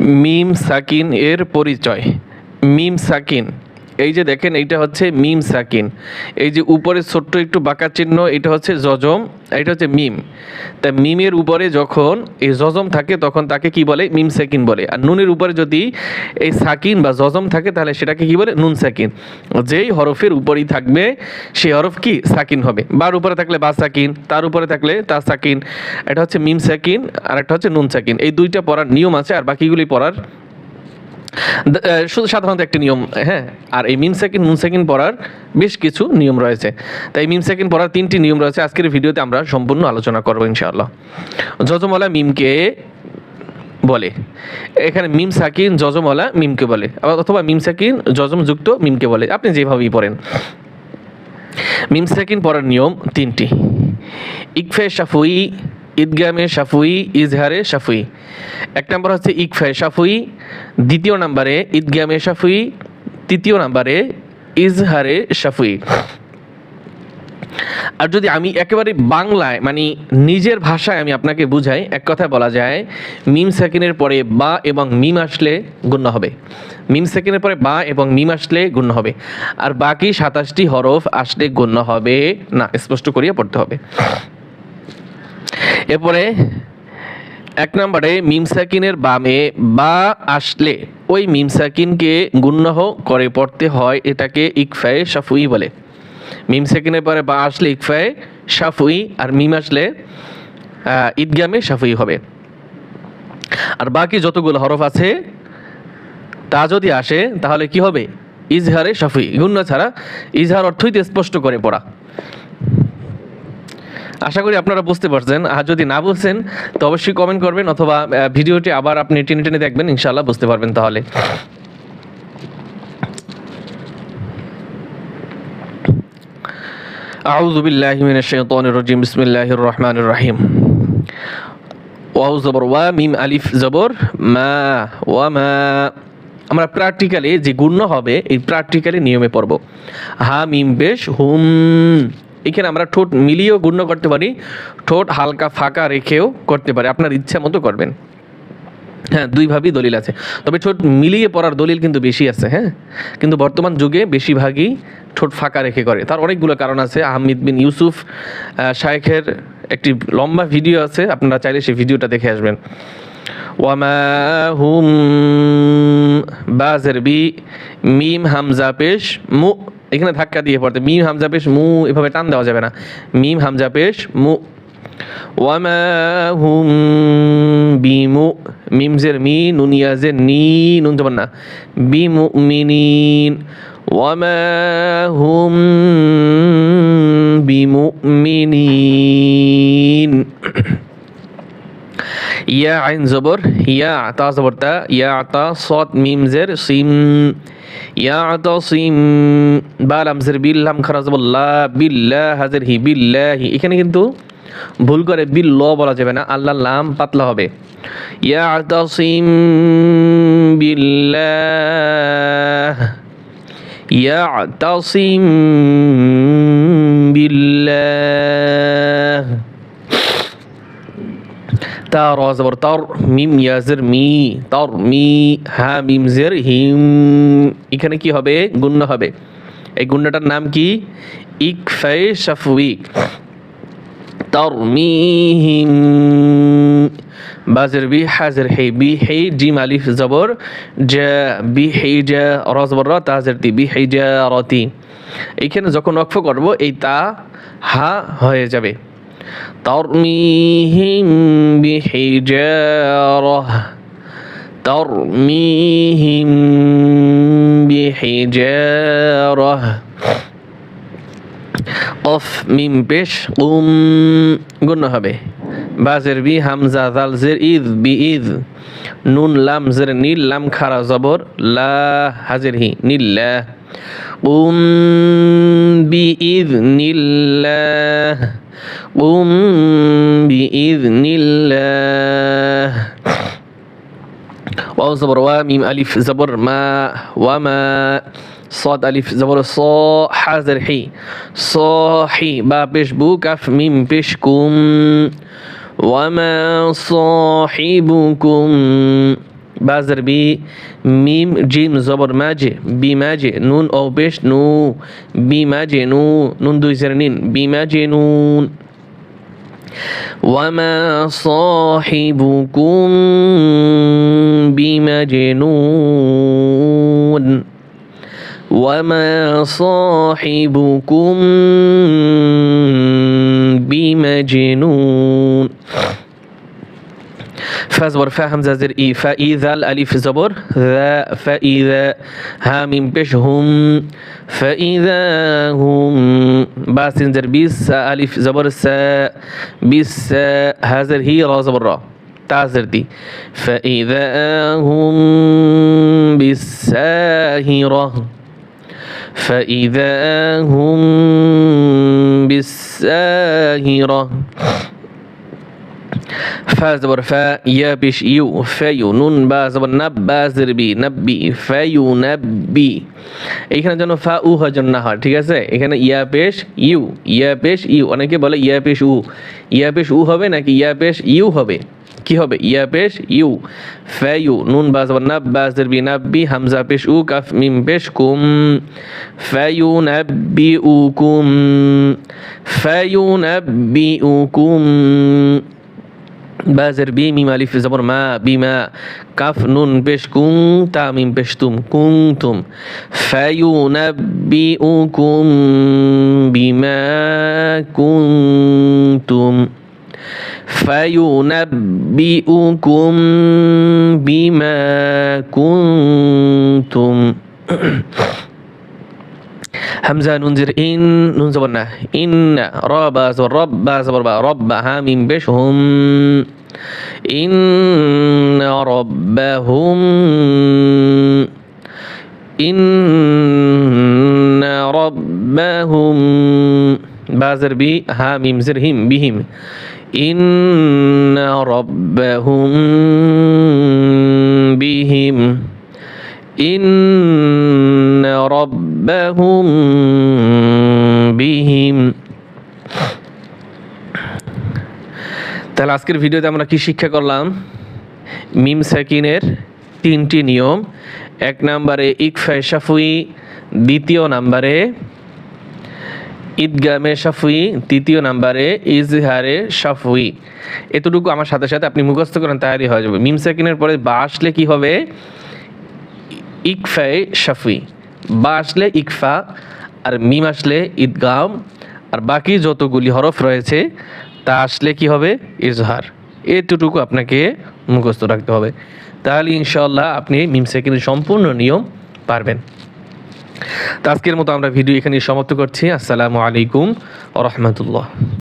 মিম সাকিন এর পরিচয়। মিম সাকিন। এই যে দেখেন, এইটা হচ্ছে মিম সাকিন। এই যে উপরে ছোট্ট একটু বাঁকা চিহ্ন, এটা হচ্ছে জজম, এটা হচ্ছে মিম। তা মিমের উপরে যখন এই জজম থাকে, তখন তাকে কি বলে? মিম সাকিন বলে। আর নুনের উপরে যদি এই সাকিন বা জজম থাকে, তাহলে সেটাকে কি বলে? নুন সাকিন। যেই হরফের উপরেই থাকবে, সেই হরফ কি? সাকিন হবে। বার উপরে থাকলে বা সাকিন, তার উপরে থাকলে তা সাকিন। এটা হচ্ছে মিম সাকিন, আর একটা হচ্ছে নুন সাকিন। এই দুইটা পড়ার নিয়ম আছে, আর বাকিগুলি পড়ার শুধু সাধারণত একটি নিয়ম হ্যাঁ আর এই মিম সেকেন্ড, নুন সেকেন্ড পড়ার বেশ কিছু নিয়ম রয়েছে। তাই মিম সেকেন্ড পড়ার তিনটি নিয়ম রয়েছে। আজকের ভিডিওতে আমরা সম্পূর্ণ আলোচনা করব, ইনশাআল্লাহ। যজমলা মিমকে বলে। এখানে মিম সাকিন, যজমলা মিমকে বলে। অথবা মিম সাকিন, যজম যুক্ত মিমকে বলে। আপনি যেভাবেই পড়েন। মিম সাকিন পড়ার নিয়ম তিনটি। ইকফে শাফুই ঈদগামে শাফুই, ইজহারে সাফুই এক নম্বর হচ্ছে ইকফায় সাফুই দ্বিতীয় নম্বরে ঈদগামে সাফুই তৃতীয় নম্বরে ইজহারে শাফুই। আর যদি আমি একেবারে বাংলায় মানে নিজের ভাষায় আমি আপনাকে বুঝাই, এক কথায় বলা যায়, মিম সেকেন্ডের পরে বা এবং মিম আসলে গণ্য হবে। মিম সেকেন্ডের পরে বা এবং মিম আসলে গণ্য হবে। আর বাকি সাতাশটি হরফ আসলে গণ্য হবে না, স্পষ্ট করিয়া পড়তে হবে। এরপরে এক নম্বরে মিমসাকিনের বামে বা আসলে ওই মিমসাকিনকে গুণ্যহ করে পড়তে হয়, এটাকে ইকফায়ে সাফুই বলে। মিমসাকিনের পরে বা আসলে ইকফায়ে শাফুই আর মিম আসলে ঈদগামে শাফুই হবে। আর বাকি যতগুলো হরফ আছে, তা যদি আসে, তাহলে কি হবে? ইজহারে শাফুই। গুণ্য ছাড়া ইজহার অর্থই স্পষ্ট করে পড়া। আশা করি আপনারা বুঝতে পারছেন আর যদি না বুঝছেন তো অবশ্যই কমেন্ট করবেন অথবা আহ, ভিডিওটি আবার আপনি টেনে টেনে দেখবেন ইনশাআল্লাহ বুঝতে পারবেন তাহলে أعوذ بالله من الشيطان الرجيم بسم الله الرحمن الرحيم ওয়াও জবর ওয়া মিম আলিফ জবর মা ওয়া মা আমরা প্র্যাকটিক্যালি যে গুণ্য হবে এই প্র্যাকটিক্যালি নিয়মে পড়ব হা মিম বেশ হুম এখানে আমরা ঠোঁট মিলিয়েও গুণ্য করতে পারি, ঠোঁট হালকা ফাঁকা রেখেও করতে পারি। আপনার ইচ্ছা মতো করবেন। হ্যাঁ দুইভাবেই দলিল আছে। তবে ঠোঁট মিলিয়ে পড়ার দলিল কিন্তু বেশি আছে হ্যাঁ? কিন্তু বর্তমান যুগে বেশিরভাগই ঠোঁট ফাঁকা রেখে করে। তার অনেকগুলো কারণ আছে। আহমিদ বিন ইউসুফ শায়েখের একটি লম্বা ভিডিও আছে। আপনারা চাইলে সেই ভিডিওটা দেখে আসবেন। ওয়ামা হুম বাজের বি মিম হামজা পেশ মু এখানে ধাক্কা দিয়ে পড়তে। মিম, হামজা, পেশ, মু, এভাবে টান দেওয়া যাবে না। মিম, হামজা, পেশ, মু। ওয়ামা হুম বিমু, মিমজের মি, নুনিয়াজের নি, নুন জবান না। বিমু মিনিন ওয়ামা হুম বিমু মিনিন ইয়া আইন জবর, ইয়া আতা জবর তা, ইয়া আতা সৎ মিমজের সিম, ইয়া আতা সিম, বা লামজের বিল্লাম খারাজবল্লা বিল্লা হাজের হি বিল্লাহি এখানে কিন্তু ভুল করে বিল, ল বলা যাবে না আল্লাহ লাম পাতলা হবে। ইয়া আতা সিম বিল্লাহ ইয়া আতা সিম বিল্লাহ তা র জবর তর মিম ইয়াজের মি তর মি হা মিম জের হিম এখানে কি হবে? গুণ্য হবে। এই গুণ্যটার নাম কি? ইকফাই শাফুই তরমিহিম বাজের, বি, হাজের, হে, বি, হে, জিম, আলিফ, জবর, জা, বি, হে, জা র জবর র তাজের তি, বি, হে, জা রতি এইখানে যখন অক্ষ করব, এই তা, হা, হয়ে যাবে। বি হে জা রহ কফ মিম পেশ উম গুণ হবে। বাজের বি হামজা জাল জের ইদ বি ইদ। নুন, লাম, জের নীল, লাম খারা জবর। লা হাজের হি নীল্লা উম, বি ইদ নীল্লাহ قم بإذن الله. واو زبر و ميم ألف زبر ما وما. صاد ألف زبر صا حازر حي. صاحي با بيش بو كف ميم بيشكم وما صاحبكم. بازر بي. ميم جيم زبر ماجي بي ماجي نون أو بيش نو. بي ماجي نو. نون دو زرنين بي ماجي نون. وما صاحبكم بمجنون وما صاحبكم بمجنون فا زبر فا همزة زر إي فإذا الألف زبر ذا فإذا ها من فإذا هم باس زر بيس ألف زبر سا بيس هازر هي را زبر را تعزر دي. فإذا هم بالساهرة فإذا هم بالساهرة. ফা জবর ফা ইয়া পিশ ইউ ফেয়ু নুন বা জবর নাব বা জিরবি নাব্বি ফেয়ু নাব্বি এইখানে যেন ফা উ হয় যেন না হয়, ঠিক আছে? এখানে ইয়া পেশ ইউ, ইয়া পেশ ইউ। অনেকে বলে ইয়া পেশ উ। ইয়া পেশ উ হবে নাকি ইয়া পেশ ইউ হবে? কি হবে? ইয়া পেশ ইউ। ফেয়ু নুন বাজ নাব বাজের বি নাব্বি হামজা পেশ উ, কাফ মিম পেশ কুম। ফেয়ু নাব্বি উ কুম। ফেয়ু নাব্বি উ কুম। বাজের বি মিম আলিফ জবর মা বিমা কাফ নুন পেশ কুং তা মিম পেশ তুম কুং তুম ফায়ু নাব্বি উ কুম বিমা কুং তুম فينبئكم بما كنتم همزة ننزر إن ننزبرنا إن رب زبر رب زبر با رب هامين بشهم إن ربهم إن ربهم بازر بي هاميم زرهم بهم إن ربهم بهم إن ربهم তাহলে আজকের ভিডিওতে আমরা কি শিক্ষা করলাম? মিম সাকিনের তিনটি নিয়ম। এক নম্বরে, ইকফায় সাফুই দ্বিতীয় নম্বরে, ঈদগামে সাফুই তৃতীয় নাম্বারে, ইজহারে সাফুই এতটুকু আমার সাথে সাথে আপনি মুখস্থ করেন তাহলেই হয়ে যাবে। মিম সেকেন্ডের পরে বা আসলে কী হবে? ইকফায় শাফুই। বা আসলে ইকফা, আর মিম আসলে ঈদগাম। আর বাকি যতগুলি হরফ রয়েছে তা আসলে কি হবে? ইজহার। এতটুকু আপনাকে মুখস্থ রাখতে হবে। তাহলে ইনশাল্লাহ আপনি মিমসে কিন্তু সম্পূর্ণ নিয়ম পারবেন। তো আজকের মতো আমরা ভিডিও এখানে সমাপ্ত করছি। আসসালামু আলাইকুম রহমতুল্লাহ।